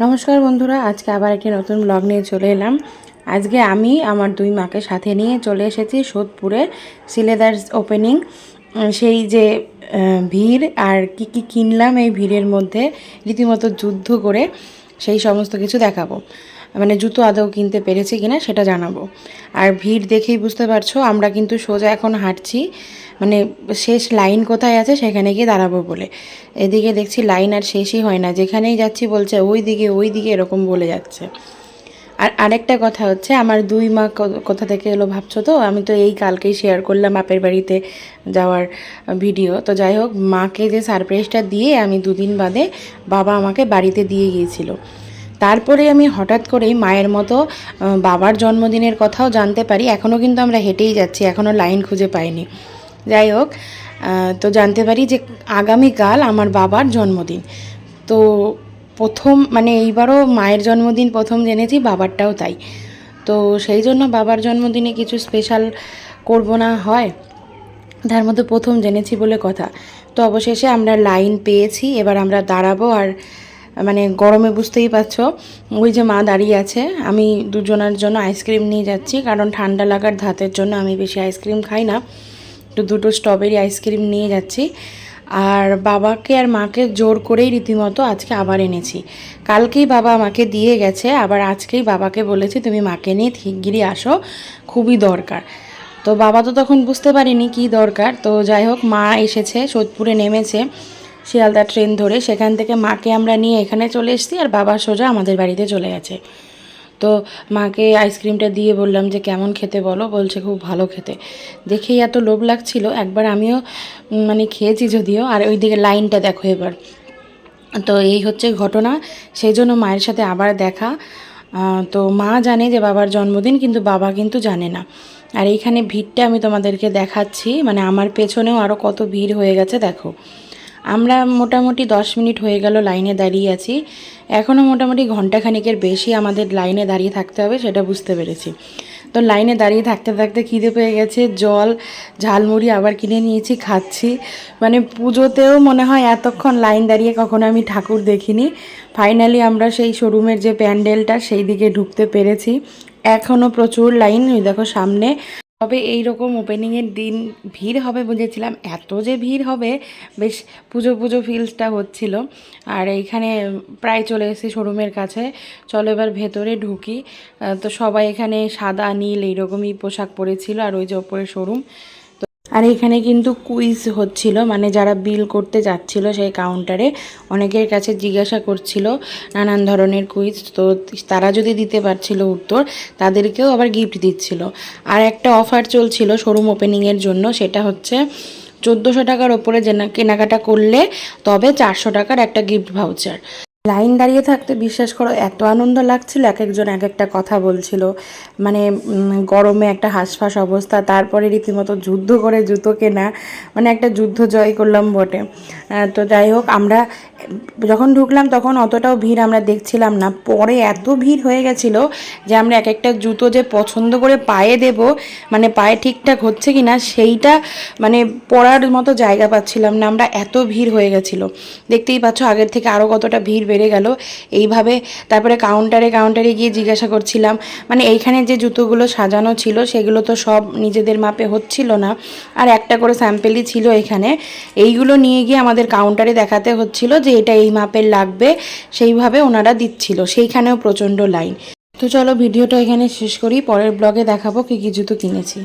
নমস্কার বন্ধুরা, আজকে আবার একটি নতুন ব্লগ নিয়ে চলে এলাম। আজকে আমি আমার দুই মাকে সাথে নিয়ে চলে এসেছি সোদপুরে সিলেদার ওপেনিং। সেই যে ভিড় আর কি কি কিনলাম এই ভিড়ের মধ্যে, রীতিমতো যুদ্ধ করে সেই সমস্ত কিছু দেখাবো। মানে জুতো আদৌ কিনতে পেরেছি কিনা সেটা জানাব। আর ভিড় দেখেই বুঝতে পারছ, আমরা কিন্তু সোজা এখন হাঁটছি। মানে শেষ লাইন কোথায় আছে সেখানে গিয়ে দাঁড়াবো বলে। এদিকে দেখছি লাইন আর শেষই হয় না, যেখানেই যাচ্ছি বলছে ওই দিকে ওই দিকে এরকম বলে যাচ্ছে। আর আরেকটা কথা হচ্ছে, আমার দুই মা কোথা থেকে এলো ভাবছ তো? আমি তো এই কালকেই শেয়ার করলাম বাপের বাড়িতে যাওয়ার ভিডিও তো যাই হোক, মাকে যে সারপ্রাইজটা দিয়ে আমি দুদিন বাদে বাবা আমাকে বাড়িতে দিয়ে গিয়েছিল। তারপরে আমি হঠাৎ করেই মায়ের মতো বাবার জন্মদিনের কথাও জানতে পারি। এখনও কিন্তু আমরা হেঁটেই যাচ্ছি, এখনও লাইন খুঁজে পাইনি। যাই হোক তো জানতে পারি যে আগামীকাল আমার বাবার জন্মদিন। তো প্রথম মানে এইবারও মায়ের জন্মদিন প্রথম জেনেছি, বাবারটাও তাই। তো সেই জন্য বাবার জন্মদিনে কিছু স্পেশাল করব না হয়, তার মধ্যে প্রথম জেনেছি বলে কথা। তো অবশেষে আমরা লাইন পেয়েছি, এবার আমরা দাঁড়াবো আর মানে গরমে বুঝতেই পারছ, ওই যে মা দাঁড়িয়ে আছে, আমি দুজনের জন্য আইসক্রিম নিয়ে যাচ্ছি, কারণ ঠান্ডা লাগার ধাতের জন্য আমি বেশি আইসক্রিম খাই না, তো দুটো স্ট্রবেরি আইসক্রিম নিয়ে যাচ্ছি, আর বাবাকে আর মাকে জোর করেই রীতিমতো আজকে আবার এনেছি। কালকেই বাবা আমাকে দিয়ে গেছে, আবার আজকেই বাবাকে বলেছি তুমি মাকে নিয়ে শিগগিরই আসো, খুবই দরকার। তো বাবা তো তখন বুঝতে পারিনি কি দরকার, তো যাই হোক মা এসেছে, সোদপুরে নেমেছে শিয়ালদা ট্রেন ধরে সেখান থেকে মাকে আমরা নিয়ে এখানে চলে এসেছি আর বাবা সোজা আমাদের বাড়িতে চলে গেছে। তো মাকে আইসক্রিমটা দিয়ে বললাম যে, কেমন খেতে বলো? বলছে, খুব ভালো খেতে। দেখেই এত লোভ লাগছিল। একবার আমিও মানে খেয়েছি যদিও, আর ওইদিকে লাইনটা দেখো এবার। তো এই হচ্ছে ঘটনা। সেই জন্য মায়ের সাথে আবার দেখা। তো মা জানে যে বাবার জন্মদিন, কিন্তু বাবা কিন্তু জানে না। আর এইখানে ভিড়টা আমি তোমাদেরকে দেখাচ্ছি। মানে আমার পেছনেও আরও কত ভিড় হয়ে গেছে, দেখো। আমরা মোটামুটি দশ মিনিট হয়ে গেল লাইনে দাঁড়িয়ে আছি। এখনও মোটামুটি ঘন্টাখানিকের বেশি আমাদের লাইনে দাঁড়িয়ে থাকতে হবে, সেটা বুঝতে পেরেছি। তো লাইনে দাঁড়িয়ে থাকতে থাকতে খিদে পেয়ে গেছে, জল, ঝালমুড়ি আবার কিনে নিয়েছি, খাচ্ছি। মানে পুজোতেও মনে হয় এতক্ষণ লাইন দাঁড়িয়ে কখনো আমি ঠাকুর দেখিনি। ফাইনালি আমরা সেই শোরুমের যে প্যান্ডেলটা, সেই দিকে ঢুকতে পেরেছি। এখনও প্রচুর লাইন দেখো সামনে তবে এই রকম ওপেনিংয়ের দিন ভিড় হবে বুঝেছিলাম। এত যে ভিড় হবে, বেশ পুজো পুজো ফিলসটা হচ্ছিল। আর এইখানে প্রায় চলে এসেছি শোরুমের কাছে। চলো এবার ভেতরে ঢুকি। তো সবাই এখানে সাদা, নীল, এইরকমই পোশাক পরেছিল। আর ওই যে ওপরে শোরুম আর এখানে কিন্তু কুইজ হচ্ছিল মানে যারা বিল করতে যাচ্ছিল সেই কাউন্টারে অনেকের কাছে জিজ্ঞাসা করছিল নানান ধরনের কুইজ, তো তারা যদি দিতে পারছিল উত্তর, তাদেরকেও আবার গিফট দিচ্ছিল। আর একটা অফার চলছিল শোরুম ওপেনিংয়ের জন্য, সেটা হচ্ছে চোদ্দোশো টাকার ওপরে কেনাকাটা করলে তবে চারশো টাকার একটা গিফট ভাউচার লাইন দাঁড়িয়ে থাকতে বিশ্বাস করো, এত আনন্দ লাগছিল এক একজন এক একটা কথা বলছিল। মানে গরমে একটা হাঁসফাঁস অবস্থা, তারপরে রীতিমতো যুদ্ধ করে জুতো কেনা মানে একটা যুদ্ধ জয় করলাম বটে। তো যাই হোক, আমরা, যখন ঢুকলাম তখন অতটাও ভিড় আমরা দেখছিলাম না। পরে এত ভিড় হয়ে গেছিল যে আমরা এক একটা জুতো যে পছন্দ করে পায়ে দেব মানে পায়ে ঠিকঠাক হচ্ছে কি না সেইটা মানে পরার মতো জায়গা পাচ্ছিলাম না। আমরা এত ভিড় হয়ে গেছিল। দেখতেই পাচ্ছ আগের থেকে আরও কতটা ভিড় বেড়ে গেল। এইভাবে তারপরে কাউন্টারে কাউন্টারে গিয়ে জিজ্ঞাসা করছিলাম মানে এইখানে যে জুতোগুলো সাজানো ছিল, সেগুলো তো সব নিজেদের মাপে হচ্ছিল না। আর একটা করে স্যাম্পেলই ছিল এখানে। এইগুলো নিয়ে গিয়ে আমাদের কাউন্টারে দেখাতে হচ্ছিল যে এটা এই মাপের লাগবে, সেইভাবে ওনারা দিচ্ছিল। সেইখানেও প্রচণ্ড লাইন তো চলো, ভিডিওটা এখানে শেষ করি। পরের ব্লগে দেখাবো কী কী জুতো কিনেছি।